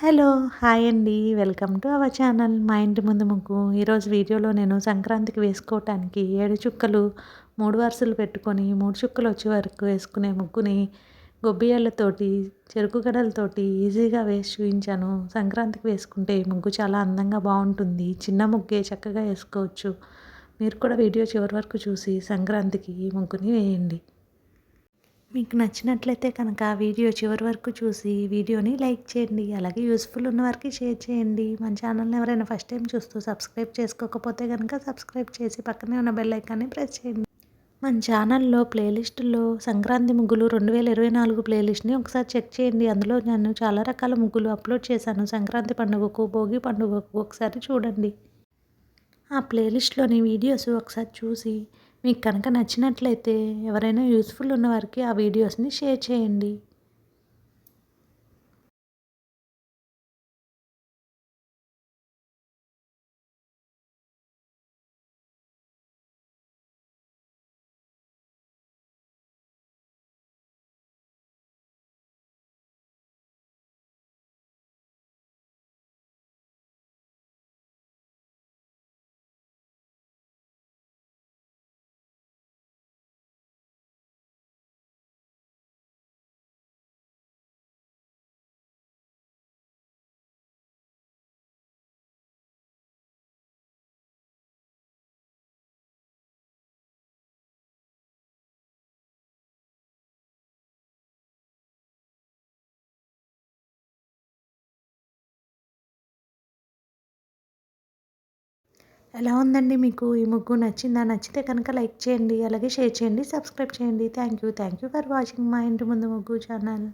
Hello hi అండి. Welcome to our channel మా ఇంటి ముందు ముగ్గు. ఈరోజు వీడియోలో నేను సంక్రాంతికి వేసుకోవటానికి ఏడు చుక్కలు మూడు వరుసలు పెట్టుకొని మూడు చుక్కలు వచ్చే వరకు వేసుకునే ముగ్గుని గొబ్బియాలతోటి చెరుకు గడలతోటి ఈజీగా వేసి చూపించాను. సంక్రాంతికి వేసుకుంటే ఈ ముగ్గు చాలా అందంగా బాగుంటుంది. చిన్న ముగ్గే చక్కగా వేసుకోవచ్చు. మీరు కూడా వీడియో చివరి వరకు చూసి సంక్రాంతికి ఈ ముగ్గుని వేయండి. మీకు నచ్చినట్లయితే కనుక వీడియో చివరి వరకు చూసి వీడియోని లైక్ చేయండి. అలాగే యూస్ఫుల్ ఉన్న వారికి షేర్ చేయండి. మన ఛానల్ని ఎవరైనా ఫస్ట్ టైం చూస్తూ సబ్స్క్రైబ్ చేసుకోకపోతే కనుక సబ్స్క్రైబ్ చేసి పక్కనే ఉన్న బెల్ ఐకాన్ని ప్రెస్ చేయండి. మన ఛానల్లో ప్లేలిస్టులో సంక్రాంతి ముగ్గులు రెండు వేల ఇరవై నాలుగు ప్లేలిస్ట్ని ఒకసారి చెక్ చేయండి. అందులో నేను చాలా రకాల ముగ్గులు అప్లోడ్ చేశాను. సంక్రాంతి పండుగకు భోగి పండుగకు ఒకసారి చూడండి. ఆ ప్లేలిస్ట్లోని వీడియోస్ ఒకసారి చూసి మీకు కనుక నచ్చినట్లయితే ఎవరైనా యూస్ఫుల్ ఉన్నవారికి ఆ వీడియోస్ని షేర్ చేయండి. ఎలా ఉందండి మీకు? ఈ ముగ్గు నచ్చిందా? నచ్చితే కనుక లైక్ చేయండి అలాగే షేర్ చేయండి సబ్స్క్రైబ్ చేయండి. Thank you thank you for watching మా ఇంటి ముందు ముగ్గు ఛానల్.